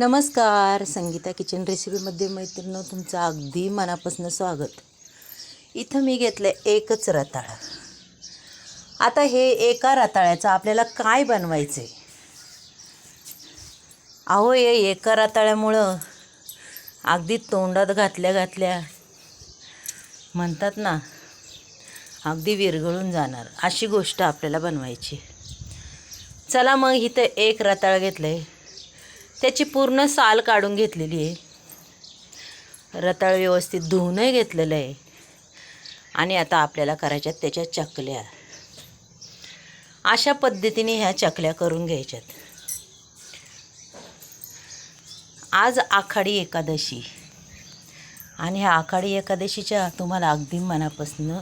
नमस्कार. संगीता किचन रेसिपीमध्ये मैत्रिणी तुमचं अगदी मनापासून स्वागत. इथं मी घेतलं एकच रताळ. आता हे एका रताळ्याचं आपल्याला काय बनवायचं आहे अहो हे एका रताळ्यामुळं अगदी तोंडात घातल्या घातल्या म्हणतात ना अगदी विरघळून जाणार अशी गोष्ट आपल्याला बनवायची चला मग इथं एक रताळ घेतलं आहे त्याची पूर्ण साल काढून घेतलेली आहे. रताळ व्यवस्थित धुवूनही घेतलेलं आहे. आणि आता आपल्याला करायच्यात त्याच्या चकल्या. अशा पद्धतीने ह्या चकल्या करून घ्यायच्यात. आज आखाडी एकादशी. आणि ह्या आखाडी एकादशीच्या तुम्हाला अगदी मनापासून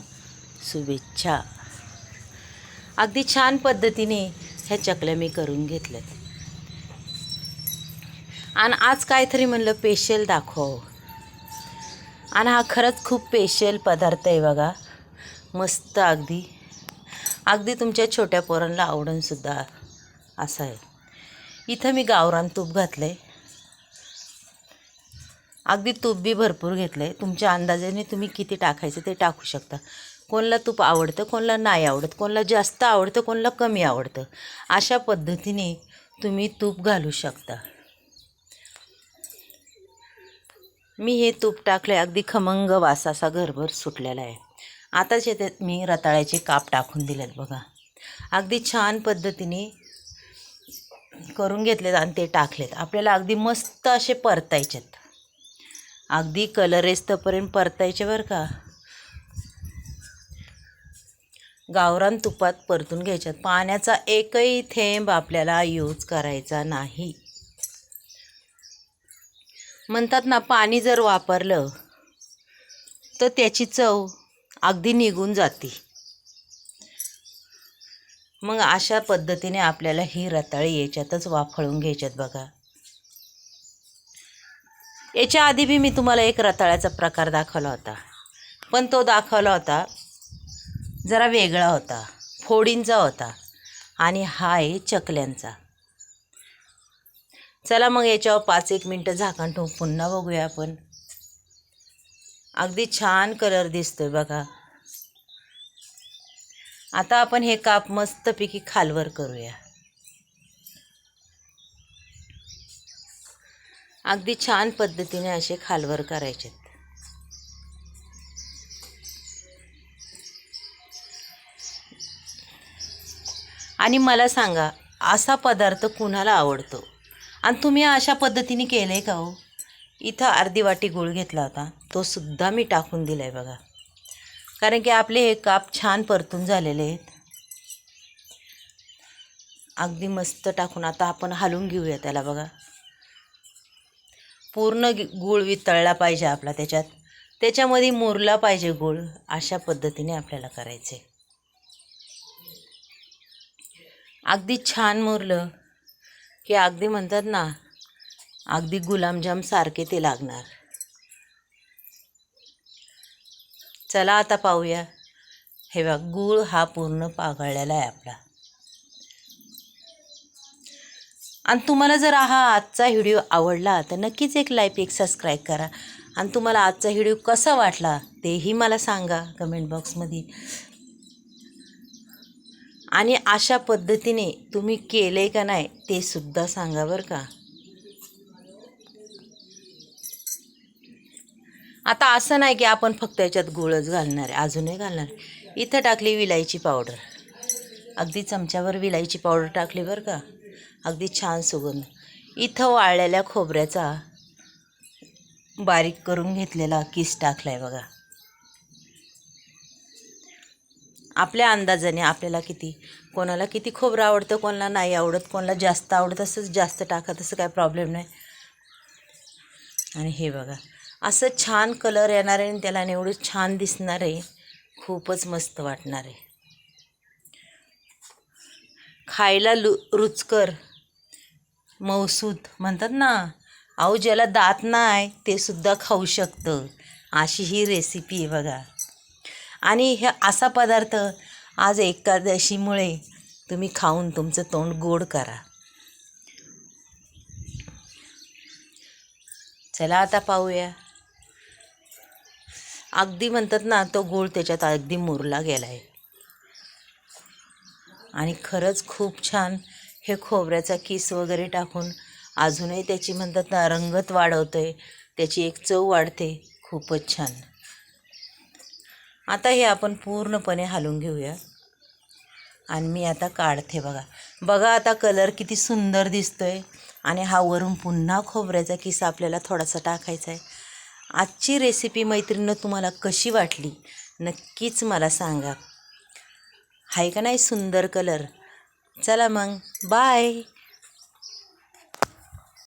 शुभेच्छा. अगदी छान पद्धतीने ह्या चकल्या मी करून घेतल्यात. आणि आज काहीतरी म्हणलं पेशल दाखव. आणि हा खरंच खूप पेशल पदार्थ आहे बघा. मस्त अगदी. अगदी तुमच्या छोट्या पोरांना आवडूनसुद्धा असं आहे. इथं मी गावरान तूप घातलं आहे अगदी तूप बी भरपूर घेतलं आहे तुमच्या अंदाजाने तुम्ही किती टाकायचं ते टाकू शकता. कोणला तूप आवडतं कोणला नाही आवडत कोणला जास्त आवडतं कोणला कमी आवडतं. अशा पद्धतीने तुम्ही तूप घालू शकता. मी हे तूप टाकले अगदी खमंग वास असा घरभर सुटलेला आहे. आताच याच्यात मी रताळ्याचे काप टाकून दिलेत बघा. अगदी छान पद्धतीने करून घेतलेत आणि ते टाकलेत. आपल्याला अगदी मस्त असे परतायचेत. अगदी कलर येस्तपर्यंत परतायचे बरं का. गावरान तुपात परतून घ्यायच्यात. पाण्याचा एकही थेंब आपल्याला यूज करायचा नाही. म्हणतात ना पाणी जर वापरलं तर त्याची चव अगदी निघून जाते. मग अशा पद्धतीने आपल्याला ही रताळी याच्यातच वाफळून घ्यायच्यात बघा. याच्या आधी बी मी तुम्हाला एक रताळ्याचा प्रकार दाखवला होता. पण तो दाखवला होता जरा वेगळा होता फोडींचा होता आणि हा आहे चकल्यांचा. चला मग याच्यावर पाच एक मिनटं झाकण ठेवून पुन्हा बघूया आपण. अगदी छान कलर दिसतोय बघा. आता आपण हे काप मस्तपैकी खालवर करूया. अगदी छान पद्धतीने असे खालवर करायचे. आणि मला सांगा असा पदार्थ कुणाला आवडतो? आणि तुम्ही अशा पद्धतीने केलं आहे का हो? इथं अर्धी वाटी गूळ घेतला होता. तो सुद्धा मी टाकून दिला आहे बघा. कारण की आपले हे काप छान परतून झालेले आहेत. अगदी मस्त टाकून आता आपण हलवून घेऊया त्याला बघा. पूर्ण गी- गूळ वितळला पाहिजे आपला त्याच्यात. त्याच्यामध्ये मुरला पाहिजे गूळ. अशा पद्धतीने आपल्याला करायचं आहे अगदी छान मुरलं. की अगदी म्हणतात ना अगदी गुलामजाम सारखे ते लागणार. चला आता पाहूया. हे बघ गूळ हा पूर्ण पागळलेला आहे आपला. आणि तुम्हाला जर हा आजचा व्हिडिओ आवडला तर नक्कीच एक लाईक एक सबस्क्राईब करा. आणि तुम्हाला आजचा व्हिडिओ कसा वाटला तेही मला सांगा कमेंट बॉक्समध्ये आणि अशा पद्धतीने तुम्ही केले का नाही ते सुद्धा सांगा बरं का. आता असं नाही की आपण फक्त याच्यात गुळच घालणार आहे अजूनही घालणार इथं टाकली विलायची पावडर. अगदी चमच्यावर विलायची पावडर टाकली बरं का. अगदी छान सुगंध. इथं वाळलेल्या खोबऱ्याचा बारीक करून घेतलेला किस टाकला आहे बघा. आपल्या अंदाजाने आपल्याला किती कोणाला किती खोबरं आवडतं कोणाला नाही आवडत कोणाला जास्त आवडत असंच जास्त टाका तसं काय प्रॉब्लेम नाही. आणि हे बघा असं छान कलर येणार आहे आणि त्याला आणि एवढं छान दिसणार आहे खूपच मस्त वाटणार आहे. खायला लु रुचकर मौसूद म्हणतात ना अहो ज्याला दात नाही ते सुद्धा खाऊ शकतं. अशी ही रेसिपी आहे बघा. आणि हे असा पदार्थ आज एकादशीमुळे तुम्ही खाऊन तुमचं तोंड गोड करा. चला आता पाहूया. अगदी म्हणतात ना तो गूळ त्याच्यात अगदी मुरला गेला आहे आणि खरंच खूप छान हे खोबऱ्याचा किस वगैरे टाकून अजूनही त्याची म्हणतात ना रंगत वाढवतोय. त्याची एक चव वाढते. खूपच छान. आता हे आपण पूर्णपणे हलवून घेऊया. आणि मी आता काढते बघा. बघा आता कलर किती सुंदर दिसतो आहे आणि हा वरून पुन्हा खोबऱ्याचा किस्सा आपल्याला थोडासा टाकायचा आहे. आजची रेसिपी मैत्रिणीनं तुम्हाला कशी वाटली? नक्कीच मला सांगा. आहे का नाही? सुंदर कलर चला मग. बाय